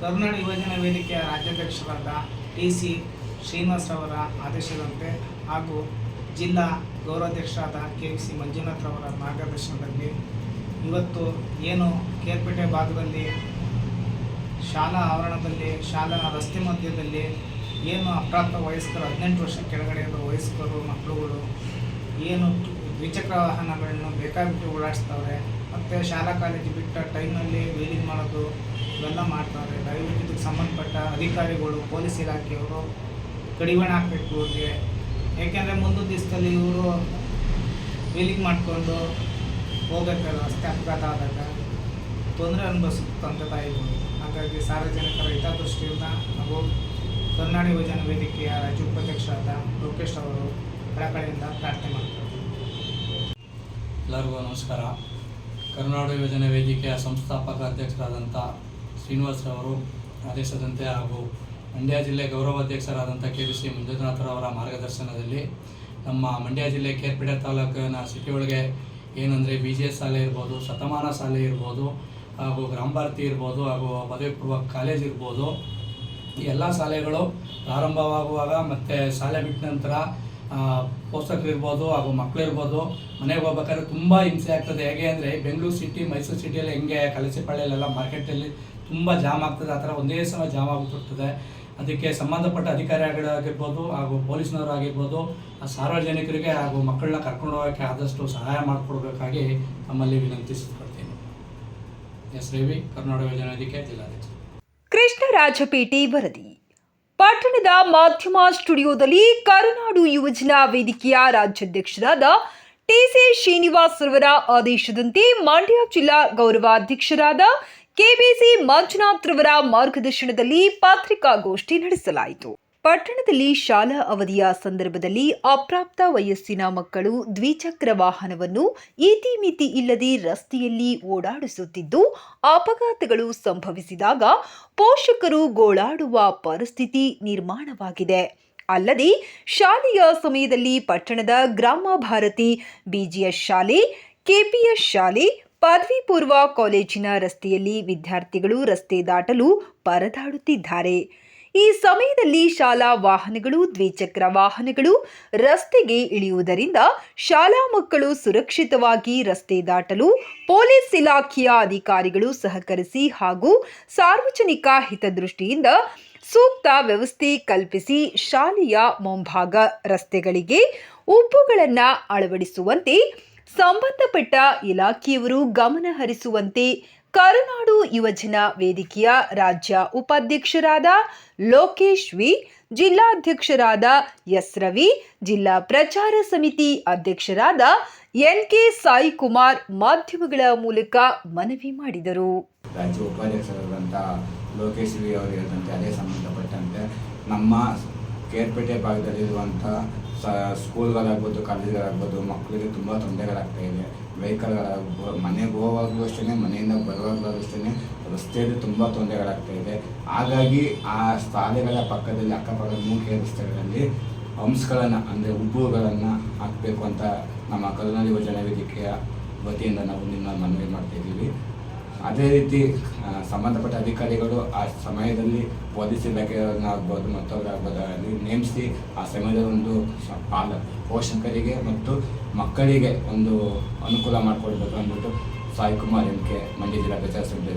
ಕರುನಾಡು ಯುವಜನ ವೇದಿಕೆಯ ರಾಜ್ಯಾಧ್ಯಕ್ಷರಾದ T C ಶ್ರೀನಿವಾಸರವರ ಆದೇಶದಂತೆ ಹಾಗೂ ಜಿಲ್ಲಾ ಗೌರವಾಧ್ಯಕ್ಷರಾದ ಕೆ ಸಿ ಮಂಜುನಾಥ್ರವರ ಮಾರ್ಗದರ್ಶನದಲ್ಲಿ ಇವತ್ತು ಏನು ಕೇರ್ಪೇಟೆ ಭಾಗದಲ್ಲಿ ಶಾಲಾ ಆವರಣದಲ್ಲಿ, ಶಾಲಾ ರಸ್ತೆ ಮಧ್ಯದಲ್ಲಿ ಏನು ಅಪ್ರಾಪ್ತ ವಯಸ್ಕರು, ಹದಿನೆಂಟು ವರ್ಷ ಕೆಳಗಡೆ ಇರುವ ವಯಸ್ಕರು, ಮಕ್ಕಳುಗಳು ಏನು ದ್ವಿಚಕ್ರ ವಾಹನಗಳನ್ನು ಬೇಕಾಬಿಟ್ಟು ಓಡಾಡಿಸ್ತವೆ ಮತ್ತು ಶಾಲಾ ಕಾಲೇಜು ಬಿಟ್ಟ ಟೈಮಲ್ಲಿ ವೀಲಿಂಗ್ ಮಾಡೋದು ಇವೆಲ್ಲ ಮಾಡ್ತಾರೆ. ದಯವಿಟ್ಟು ಸಂಬಂಧಪಟ್ಟ ಅಧಿಕಾರಿಗಳು, ಪೊಲೀಸ್ ಇಲಾಖೆಯವರು ಕಡಿವಾಣ ಹಾಕಬೇಕು ಇವ್ರಿಗೆ ಏಕೆಂದರೆ ಮುಂದಿನ ದಿವಸದಲ್ಲಿ ಇವರು ವೀಲಿಂಗ್ ಮಾಡಿಕೊಂಡು ಹೋಗಬೇಕಲ್ಲ ರಸ್ತೆ ಅಪಘಾತ ಆದಾಗ ತೊಂದರೆ ಅನುಭವಿಸುತ್ತೆ ತಂದೆ ತಾಯಿಗಳು. ಹಾಗಾಗಿ ಸಾರ್ವಜನಿಕರ ಹಿತದೃಷ್ಟಿಯಿಂದ ನಾವು ಕರ್ನಾಟಕ ಯೋಜನಾ ವೇದಿಕೆಯ ರಾಜ್ಯ ಉಪಾಧ್ಯಕ್ಷರಾದ ಲೋಕೇಶ್ ಅವರು ಕಳಕಳಿಯಿಂದ ಪ್ರಾರ್ಥನೆ ಮಾಡ್ತಾರೆ. ಎಲ್ಲರಿಗೂ ನಮಸ್ಕಾರ. ಕರ್ನಾಟಕ ಯೋಜನೆ ವೇದಿಕೆಯ ಸಂಸ್ಥಾಪಕ ಅಧ್ಯಕ್ಷರಾದಂಥ ಶ್ರೀನಿವಾಸರವರು ಆದೇಶದಂತೆ ಹಾಗೂ ಮಂಡ್ಯ ಜಿಲ್ಲೆ ಗೌರವಾಧ್ಯಕ್ಷರಾದಂಥ ಕೆ ಬಿ ಸಿ ಮಂಜುನಾಥರವರ ಮಾರ್ಗದರ್ಶನದಲ್ಲಿ ನಮ್ಮ ಮಂಡ್ಯ ಜಿಲ್ಲೆ ಕೇರ್ಪೇಟೆ ತಾಲೂಕಿನ ಸಿಟಿ ಒಳಗೆ ಏನಂದರೆ ಬಿ ಜಿ ಎಸ್ ಶಾಲೆ ಇರ್ಬೋದು, ಶತಮಾನ ಶಾಲೆ ಇರ್ಬೋದು ಹಾಗೂ ಗ್ರಾಮ ಭಾರತಿ ಇರ್ಬೋದು ಹಾಗೂ ಪದವಿ ಪೂರ್ವ ಕಾಲೇಜ್ ಇರ್ಬೋದು. ಈ ಎಲ್ಲ ಶಾಲೆಗಳು ಪ್ರಾರಂಭವಾಗುವಾಗ ಮತ್ತು ಶಾಲೆ ಬಿಟ್ಟ ನಂತರ ಪೋಷಕರು ಇರ್ಬೋದು ಹಾಗೂ ಮಕ್ಕಳಿರ್ಬೋದು ಮನೆಗೆ ಹೋಗ್ಬೇಕಾದ್ರೆ ತುಂಬ ಹಿಂಸೆ ಆಗ್ತದೆ. ಹೇಗೆ ಅಂದರೆ ಬೆಂಗಳೂರು ಸಿಟಿ ಮೈಸೂರು ಸಿಟಿಯಲ್ಲಿ ಹೆಂಗೆ ಕಲಸಿಪಾಳ್ಯಲ್ಲೆಲ್ಲ ಮಾರ್ಕೆಟಲ್ಲಿ ತುಂಬ ಜಾಮ್ ಆಗ್ತದೆ, ಆ ಥರ ಒಂದೇ ಸಲ ಜಾಮ್ ಆಗಿಬಿಟ್ಟಿರ್ತದೆ. ಅದಕ್ಕೆ ಸಂಬಂಧಪಟ್ಟ ಅಧಿಕಾರಿಗಳಾಗಿರ್ಬೋದು ಹಾಗೂ ಪೊಲೀಸ್ನವರು ಆಗಿರ್ಬೋದು ಆ ಸಾರ್ವಜನಿಕರಿಗೆ ಹಾಗೂ ಮಕ್ಕಳನ್ನ ಕರ್ಕೊಂಡು ಹೋಗೋಕ್ಕೆ ಆದಷ್ಟು ಸಹಾಯ ಮಾಡಿಕೊಡ್ಬೇಕಾಗಿ ತಮ್ಮಲ್ಲಿ ವಿನಂತಿಸಿಕೊಳ್ತೀನಿ. ಎಸ್ ರವಿ, ಕರ್ನಾಟಕ ವೇದಿಕೆ, ಜಿಲ್ಲಾಧ್ಯಕ್ಷ. ಕೃಷ್ಣರಾಜಪೇಟೆ ವರದಿ. ಪಟ್ಟಣದ ಮಾಧ್ಯಮ ಸ್ಟುಡಿಯೋದಲ್ಲಿ ಕರುನಾಡು ಯುವಜನ ವೇದಿಕೆಯ ರಾಜ್ಯಾಧ್ಯಕ್ಷರಾದ ಟಿಸಿ ಶ್ರೀನಿವಾಸ್ ರವರ ಆದೇಶದಂತೆ ಮಂಡ್ಯ ಜಿಲ್ಲಾ ಗೌರವಾಧ್ಯಕ್ಷರಾದ ಕೆಬಿಸಿ ಮಂಜುನಾಥ್ ರವರ ಮಾರ್ಗದರ್ಶನದಲ್ಲಿ ಪತ್ರಿಕಾಗೋಷ್ಠಿ ನಡೆಸಲಾಯಿತು. ಪಟ್ಟಣದಲ್ಲಿ ಶಾಲಾ ಅವಧಿಯ ಸಂದರ್ಭದಲ್ಲಿ ಅಪ್ರಾಪ್ತ ವಯಸ್ಸಿನ ಮಕ್ಕಳು ದ್ವಿಚಕ್ರ ವಾಹನವನ್ನು ಇತಿಮಿತಿ ಇಲ್ಲದೆ ರಸ್ತೆಯಲ್ಲಿ ಓಡಾಡಿಸುತ್ತಿದ್ದು, ಅಪಘಾತಗಳು ಸಂಭವಿಸಿದಾಗ ಪೋಷಕರು ಗೋಳಾಡುವ ಪರಿಸ್ಥಿತಿ ನಿರ್ಮಾಣವಾಗಿದೆ. ಅಲ್ಲದೆ, ಶಾಲೆಯ ಸಮಯದಲ್ಲಿ ಪಟ್ಟಣದ ಗ್ರಾಮ ಭಾರತಿ, ಬಿಜಿಎಸ್ ಶಾಲೆ, ಕೆಪಿಎಸ್ ಶಾಲೆ ಪದವಿ ಪೂರ್ವ ಕಾಲೇಜಿನ ರಸ್ತೆಯಲ್ಲಿ ವಿದ್ಯಾರ್ಥಿಗಳು ರಸ್ತೆ ದಾಟಲು ಪರದಾಡುತ್ತಿದ್ದಾರೆ. ಈ ಸಮಯದಲ್ಲಿ ಶಾಲಾ ವಾಹನಗಳು, ದ್ವಿಚಕ್ರ ವಾಹನಗಳು ರಸ್ತೆಗೆ ಇಳಿಯುವುದರಿಂದ ಶಾಲಾ ಮಕ್ಕಳು ಸುರಕ್ಷಿತವಾಗಿ ರಸ್ತೆ ದಾಟಲು ಪೊಲೀಸ್ ಇಲಾಖೆಯ ಅಧಿಕಾರಿಗಳು ಸಹಕರಿಸಿ ಹಾಗೂ ಸಾರ್ವಜನಿಕ ಹಿತದೃಷ್ಟಿಯಿಂದ ಸೂಕ್ತ ವ್ಯವಸ್ಥೆ ಕಲ್ಪಿಸಿ ಶಾಲೆಯ ಮುಂಭಾಗ ರಸ್ತೆಗಳಿಗೆ ಉಬ್ಬುಗಳನ್ನು ಅಳವಡಿಸುವಂತೆ ಸಂಬಂಧಪಟ್ಟ ಇಲಾಖೆಯವರು ಗಮನ ಹರಿಸುವಂತೆ ಕರುನಾಡು ಯುವಜನ ವೇದಿಕೆಯ ರಾಜ್ಯ ಉಪಾಧ್ಯಕ್ಷರಾದ ಲೋಕೇಶ್ ವಿ, ಜಿಲ್ಲಾಧ್ಯಕ್ಷರಾದ ಎಸ್ ರವಿ, ಜಿಲ್ಲಾ ಪ್ರಚಾರ ಸಮಿತಿ ಅಧ್ಯಕ್ಷರಾದ ಎನ್ ಕೆ ಸಾಯಿ ಕುಮಾರ್ ಮಾಧ್ಯಮಗಳ ಮೂಲಕ ಮನವಿ ಮಾಡಿದರು. ರಾಜ್ಯ ಉಪಾಧ್ಯಕ್ಷರಾದಂಥ ಲೋಕೇಶ್ ವಿ ಅವರು ಹೇಳಿದಂತೆ ಅದೇ ಸಂಬಂಧಪಟ್ಟಂತೆ ನಮ್ಮ ಕೇರ್ಪೇಟೆ ಭಾಗದಲ್ಲಿರುವಂಥ ಸ, ಸ್ಕೂಲ್ಗಳಾಗ್ಬೋದು, ಕಾಲೇಜ್ಗಳಾಗ್ಬೋದು, ಮಕ್ಕಳಿಗೆ ತುಂಬ ತೊಂದರೆಗಳಾಗ್ತಾ ಇದೆ. ವೆಹಿಕಲ್ಗಳಾಗ್ಬೋದು ಮನೆಗೆ ಹೋಗುವಾಗಲೂ ಅಷ್ಟೇ ಮನೆಯಿಂದ ಬರುವಾಗಲೂ ಅಷ್ಟೇ ರಸ್ತೆಯಲ್ಲಿ ತುಂಬ ತೊಂದರೆಗಳಾಗ್ತಾ ಇದೆ. ಹಾಗಾಗಿ ಆ ಶಾಲೆಗಳ ಪಕ್ಕದಲ್ಲಿ, ಅಕ್ಕಪಕ್ಕದ ಮುಖ್ಯ ರಸ್ತೆಗಳಲ್ಲಿ ಹಂಸ್ಗಳನ್ನು ಅಂದರೆ ಉಬ್ಬುಗಳನ್ನು ಹಾಕಬೇಕು ಅಂತ ನಮ್ಮ ಕಲ್ನಾಡಿ ಯುವ ಜನ ವೇದಿಕೆಯ ವತಿಯಿಂದ ನಾವು ನಿನ್ನ ಮನವಿ ಮಾಡ್ತಾ ಇದ್ದೀವಿ. ಅದೇ ರೀತಿ ಸಂಬಂಧಪಟ್ಟ ಅಧಿಕಾರಿಗಳು ಆ ಸಮಯದಲ್ಲಿ ಪೊಲೀಸ್ ಇಲಾಖೆಯವ್ರನ್ನಾಗ್ಬೋದು ಮತ್ತೊಬ್ಬರಾಗ್ಬೋದು ಅಲ್ಲಿ ನೇಮಿಸಿ ಆ ಸಮಯದ ಒಂದು ಪಾಲ, ಪೋಷಕರಿಗೆ ಮತ್ತು ಮಕ್ಕಳಿಗೆ ಒಂದು ಅನುಕೂಲ ಮಾಡಿಕೊಡ್ಬೇಕು ಅಂದ್ಬಿಟ್ಟು ಸಾಯಿಕುಮಾರ್ ಎಂ ಕೆ, ಮಂಡ್ಯ ಜಿಲ್ಲಾ ಪ್ರಚಾರ ಸಮಿತಿ